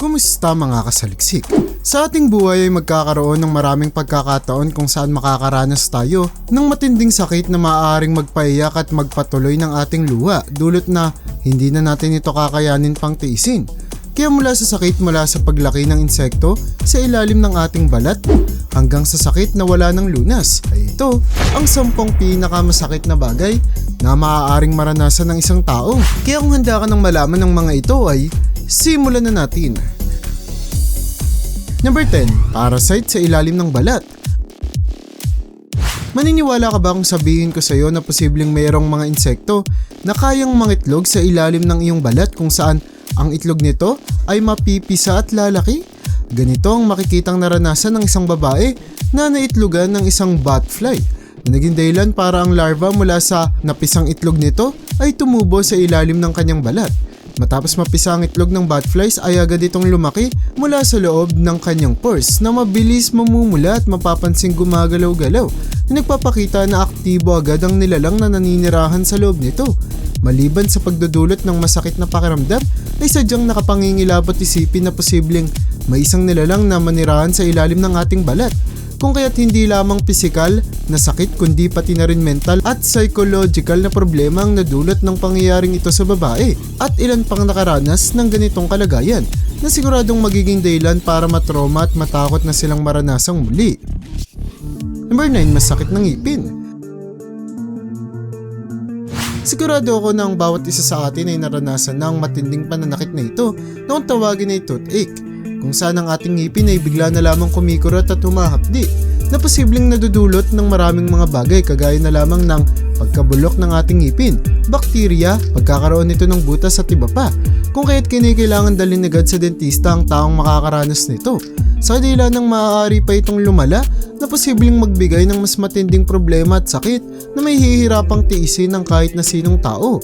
Kumusta mga kasaliksik? Sa ating buhay ay magkakaroon ng maraming pagkakataon kung saan makakaranas tayo ng matinding sakit na maaaring magpaiyak at magpatuloy ng ating luha dulot na hindi na natin ito kakayanin pang tiisin. Kaya mula sa sakit mula sa paglaki ng insekto sa ilalim ng ating balat hanggang sa sakit na wala ng lunas ay ito ang sampung pinakamasakit na bagay na maaaring maranasan ng isang tao. Kaya kung handa ka ng malaman ng mga ito ay simulan na natin. Number 10. Parasite sa ilalim ng balat. Maniniwala ka ba kung sabihin ko sa iyo na posibleng mayroong mga insekto na kayang mangitlog sa ilalim ng iyong balat kung saan ang itlog nito ay mapipisa at lalaki? Ganito ang makikitang naranasan ng isang babae na naitlogan ng isang botfly na naging dahilan para ang larva mula sa napisang itlog nito ay tumubo sa ilalim ng kanyang balat. Matapos mapisa ang itlog ng botflies ay agad itong lumaki mula sa loob ng kanyang pores na mabilis mamumula at mapapansing gumagalaw-galaw na nagpapakita na aktibo agad ang nilalang na naninirahan sa loob nito. Maliban sa pagdudulot ng masakit na pakiramdam ay sadyang nakapangingilabot isipin na posibleng may isang nilalang na manirahan sa ilalim ng ating balat kung kaya't hindi lamang pisikal na sakit kundi pati na rin mental at psychological na problema ang nadulot ng pangyayaring ito sa babae at ilan pang nakaranas ng ganitong kalagayan na siguradong magiging dahilan para matroma at matakot na silang maranasang muli. Number 9, masakit ng ngipin. Sigurado ako na ang bawat isa sa atin ay naranasan ng matinding pananakit na ito na kung tawagin ay toothache kung saan ang ating ngipin ay bigla na lamang kumikurot at humahapdi na posibleng nadudulot ng maraming mga bagay kagaya na lamang ng pagkabulok ng ating ngipin, bakterya, pagkakaroon nito ng butas at iba pa. Kung kaya't kailangan dalhin agad sa dentista ang taong makakaranas nito. Sa kanila nang maaari pa itong lumala na posibleng magbigay ng mas matinding problema at sakit na may hihirapang tiisin ng kahit na sinong tao.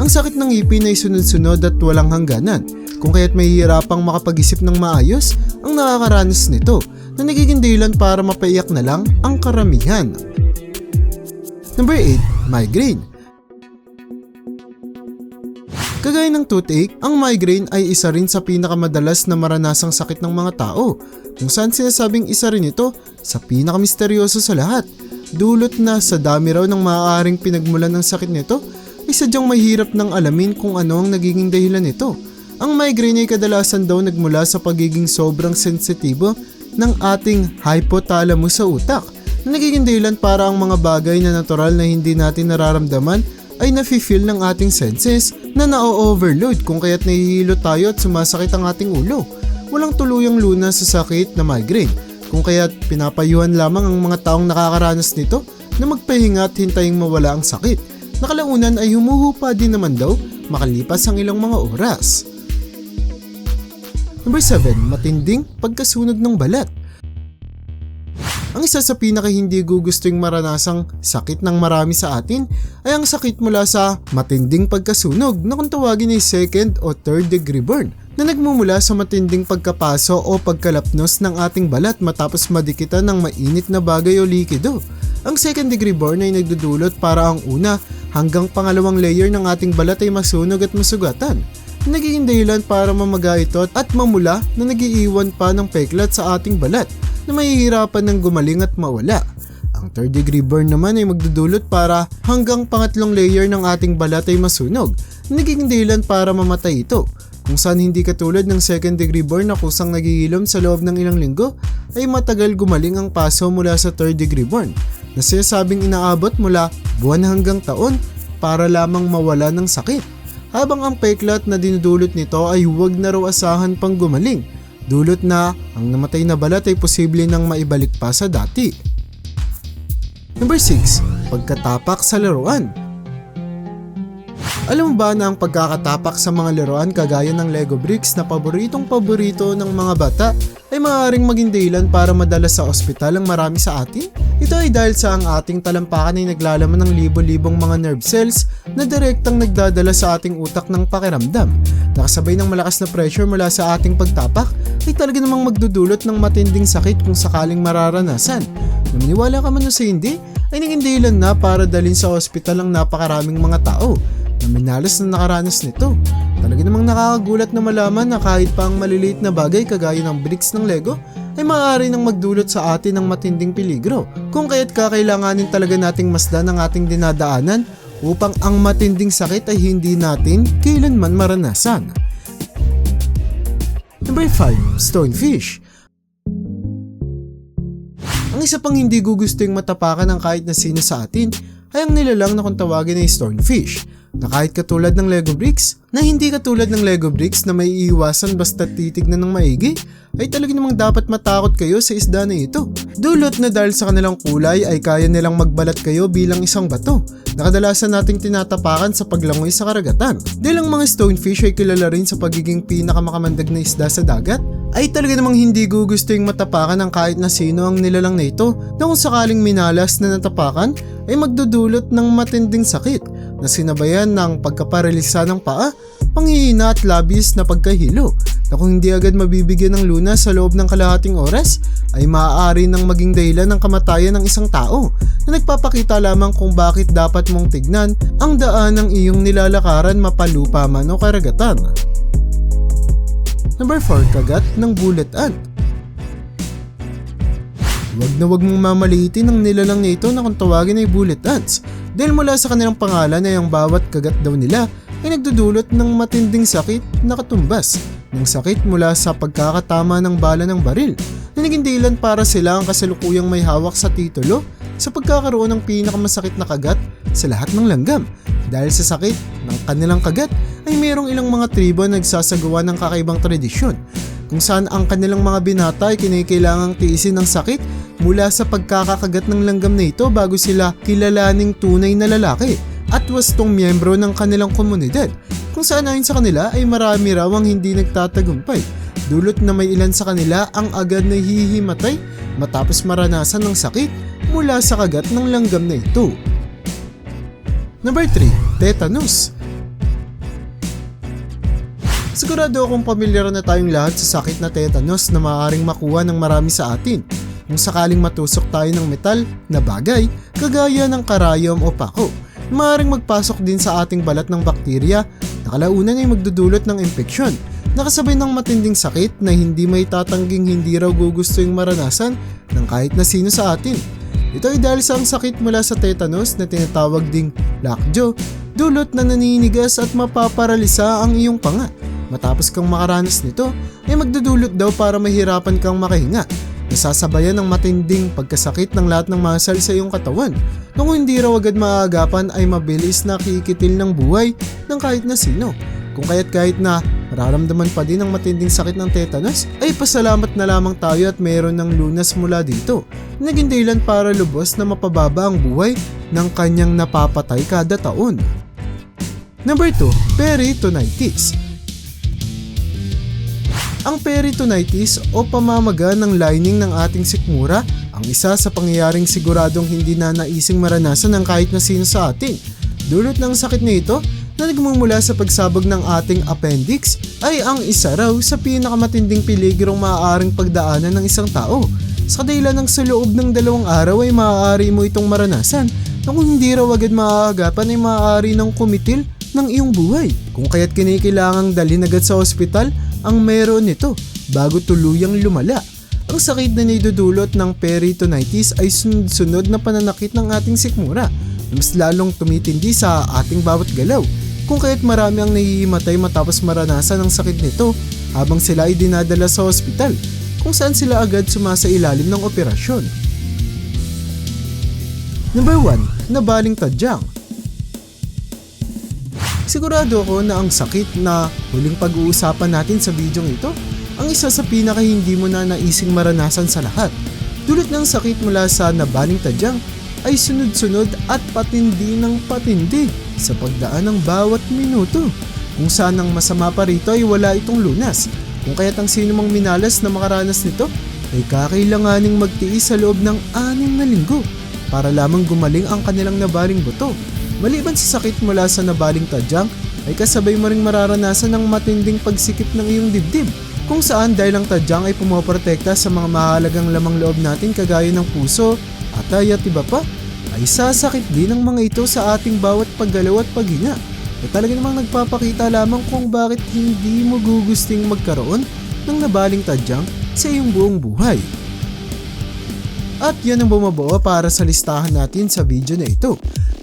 Ang sakit ng ngipin ay sunod-sunod at walang hangganan kung kaya't may hirapang makapag-isip ng maayos ang nakakaranas nito na nagiging dahilan para mapaiyak na lang ang karamihan. Number 8, migraine. Kagaya ng toothache, ang migraine ay isa rin sa pinakamadalas na maranasang sakit ng mga tao kung saan sinasabing isa rin ito sa pinakamisteryoso sa lahat. Dulot na sa dami raw ng maaaring pinagmulan ng sakit nito ay sadyang mahirap ng alamin kung ano ang nagiging dahilan nito. Ang migraine ay kadalasan daw nagmula sa pagiging sobrang sensitibo ng ating hypothalamus sa utak na nagiging dahilan para ang mga bagay na natural na hindi natin nararamdaman ay nafe-feel ng ating senses na na-overload kung kaya't nahihilo tayo at sumasakit ang ating ulo. Walang tuluyang lunas sa sakit na migraine kung kaya't pinapayuhan lamang ang mga taong nakakaranas nito na magpahinga at hintaying mawala ang sakit. Nakalaunan ay humuhupa din naman daw makalipas ang ilang mga oras. Number 7, matinding pagkasunog ng balat. Ang isa sa pinaka hindi gugustong maranasang sakit ng marami sa atin ay ang sakit mula sa matinding pagkasunog na kung tawagin ay second o third degree burn na nagmumula sa matinding pagkapaso o pagkalapnos ng ating balat matapos madikitan ng mainit na bagay o likido. Ang second degree burn ay nagdudulot para ang una hanggang pangalawang layer ng ating balat ay masunog at masugatan nagiging dahilan para mamaga ito at mamula na nagiiwan pa ng peklat sa ating balat na mahihirapan ng gumaling at mawala. Ang third degree burn naman ay magdudulot para hanggang pangatlong layer ng ating balat ay masunog. Nagiging dahilan para mamatay ito. Kung saan hindi katulad ng second degree burn na kusang nagigilom sa loob ng ilang linggo, ay matagal gumaling ang paso mula sa third degree burn na sinasabing inaabot mula buwan hanggang taon para lamang mawala ng sakit habang ang peklat na dinudulot nito ay huwag na raw asahan pang gumaling, dulot na ang namatay na balat ay posible nang maibalik pa sa dati. Number 6. Pagkatapak sa laruan alam mo ba na ang pagkakatapak sa mga laruan kagaya ng Lego bricks na paboritong paborito ng mga bata ay maaaring maging dahilan para madala sa ospital ang marami sa atin? Ito ay dahil sa ang ating talampakan ay naglalaman ng libo-libong mga nerve cells na direktang nagdadala sa ating utak ng pakiramdam. Nakasabay ng malakas na pressure mula sa ating pagtapak ay talaga namang magdudulot ng matinding sakit kung sakaling mararanasan. Namaniwala ka man o sa hindi, ay naging dahilan na para dalhin sa ospital ang napakaraming mga tao na minalas na nakaranas nito. Talaga namang nakakagulat na malaman na kahit pa ang maliliit na bagay kagaya ng bricks ng Lego ay maaari nang magdulot sa atin ng matinding peligro. Kung kaya't kakailanganin talaga nating masdan ang ating dinadaanan upang ang matinding sakit ay hindi natin kailanman maranasan. Number 5. Stonefish Ang isa pang hindi gugustuhin matapakan ng kahit na sino sa atin ay ang nilalang na kung tawagin ay stonefish na kahit katulad ng Lego bricks na hindi katulad ng Lego bricks na may iiwasan basta titignan ng maigi ay talaga namang dapat matakot kayo sa isda na ito. Dulot na dahil sa kanilang kulay ay kaya nilang magbalat kayo bilang isang bato na kadalasan nating tinatapakan sa paglangoy sa karagatan. Dahil ang mga stonefish ay kilala rin sa pagiging pinakamakamandag na isda sa dagat ay talaga namang hindi gugustuhin matapakan ng kahit na sino ang nilalang na ito na kung sakaling minalas na natapakan ay magdudulot ng matinding sakit na sinabayan ng pagkaparalisa ng paa, panghihina at labis na pagkahilo na kung hindi agad mabibigyan ng lunas sa loob ng kalahating oras ay maaari nang maging dahilan ng kamatayan ng isang tao na nagpapakita lamang kung bakit dapat mong tignan ang daan ng iyong nilalakaran mapalupa man o karagatan. Number 4, kagat ng bullet ant. Huwag na huwag mong mamaliitin ang nilalang nito na kung tawagin ay bullet ants dahil mula sa kanilang pangalan ay ang bawat kagat daw nila ay nagdudulot ng matinding sakit na katumbas ng sakit mula sa pagkakatama ng bala ng baril na naging dahilan para sila ang kasalukuyang may hawak sa titulo sa pagkakaroon ng pinakamasakit na kagat sa lahat ng langgam. Dahil sa sakit ng kanilang kagat ay mayroong ilang mga tribo na nagsasagawa ng kakaibang tradisyon kung saan ang kanilang mga binata ay kinikailangang tiisin ng sakit mula sa pagkakakagat ng langgam na ito bago sila kilalaning tunay na lalaki at wastong miyembro ng kanilang komunidad kung saan ayon sa kanila ay marami raw ang hindi nagtatagumpay dulot na may ilan sa kanila ang agad na hihimatay matapos maranasan ng sakit mula sa kagat ng langgam na ito. Number 3. Tetanus Sigurado akong pamilyar na tayong lahat sa sakit na tetanus na maaaring makuha ng marami sa atin kung sakaling matusok tayo ng metal na bagay kagaya ng karayom o pako. Maaaring magpasok din sa ating balat ng bakterya na kalaunan ay magdudulot ng impeksyon nakasabay ng matinding sakit na hindi may tatangging hindi raw gugustuhin maranasan ng kahit na sino sa atin. Ito ay dahil sa ang sakit mula sa tetanus na tinatawag ding lockjaw, dulot na naninigas at mapaparalisa ang iyong panga. Matapos kang makaranas nito, ay magdudulot daw para mahirapan kang makahinga. Nasasabayan ng matinding pagkasakit ng lahat ng muscle sa iyong katawan. Kung hindi raw agad maaagapan ay mabilis na kikitil ng buhay ng kahit na sino. Kung kaya't kahit na mararamdaman pa din ang matinding sakit ng tetanus, ay pasalamat na lamang tayo at mayroon ng lunas mula dito. Naging dahilan para lubos na mapababa ang buhay ng kanyang napapatay kada taon. Number 2, peritonitis. Ang peritonitis o pamamaga ng lining ng ating sikmura ang isa sa pangyayaring siguradong hindi na naising maranasan ng kahit na sino sa atin. Dulot ng sakit na ito na nagmumula sa pagsabog ng ating appendix ay ang isa raw sa pinakamatinding peligrong maaaring pagdaanan ng isang tao. Sa kadahilan ng sa loob ng dalawang araw ay maaari mo itong maranasan na kung hindi raw agad maaagapan ay maaari ng kumitil ng iyong buhay. Kung kaya't kinikailangang dalhin agad sa ospital ang meron nito bago tuluyang lumala. Ang sakit na naidudulot ng peritonitis ay sunod-sunod na pananakit ng ating sikmura na mas lalong tumitindi sa ating bawat galaw. Kung kaya't marami ang nahihimatay matapos maranasan ang sakit nito habang sila ay dinadala sa ospital kung saan sila agad sumasa ilalim ng operasyon. Number 1. Nabaling tadyang Sigurado ako na ang sakit na huling pag-uusapan natin sa bidyong ito ang isa sa pinaka hindi mo na naising maranasan sa lahat. Dulot ng sakit mula sa nabaling tadyang ay sunod-sunod at patindi ng patindi sa pagdaan ng bawat minuto. Kung saan ang masama pa rito ay wala itong lunas. Kung kaya't ang sino mang minalas na makaranas nito ay kakailanganing magtiis sa loob ng anim na linggo para lamang gumaling ang kanilang nabaling buto. Maliban sa sakit mula sa nabaling tadyang, ay kasabay mo ring mararanasan ng matinding pagsikip ng iyong dibdib kung saan dahil ang tadyang ay pumoprotekta sa mga mahalagang lamang loob natin kagaya ng puso, atay at iba pa, ay sasakit din ang mga ito sa ating bawat paggalaw at paghinga. ay talaga namang nagpapakita lamang kung bakit hindi mo gugusting magkaroon ng nabaling tadyang sa iyong buong buhay. At yan ang bumabuo para sa listahan natin sa video na ito.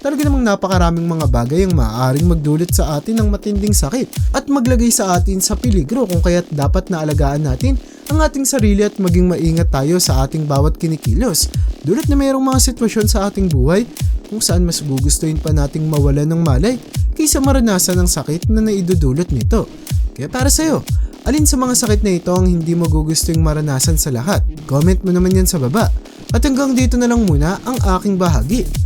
Talaga namang napakaraming mga bagay ang maaaring magdulot sa atin ng matinding sakit at maglagay sa atin sa peligro kung kaya't dapat na alagaan natin ang ating sarili at maging maingat tayo sa ating bawat kinikilos. Dulot na mayroong mga sitwasyon sa ating buhay kung saan mas gugustuhin pa nating mawalan ng malay kaysa maranasan ng sakit na naidudulot nito. Kaya para sa'yo, alin sa mga sakit na ito ang hindi mo gugustuhin maranasan sa lahat? Comment mo naman yan sa baba. At hanggang dito na lang muna ang aking bahagi.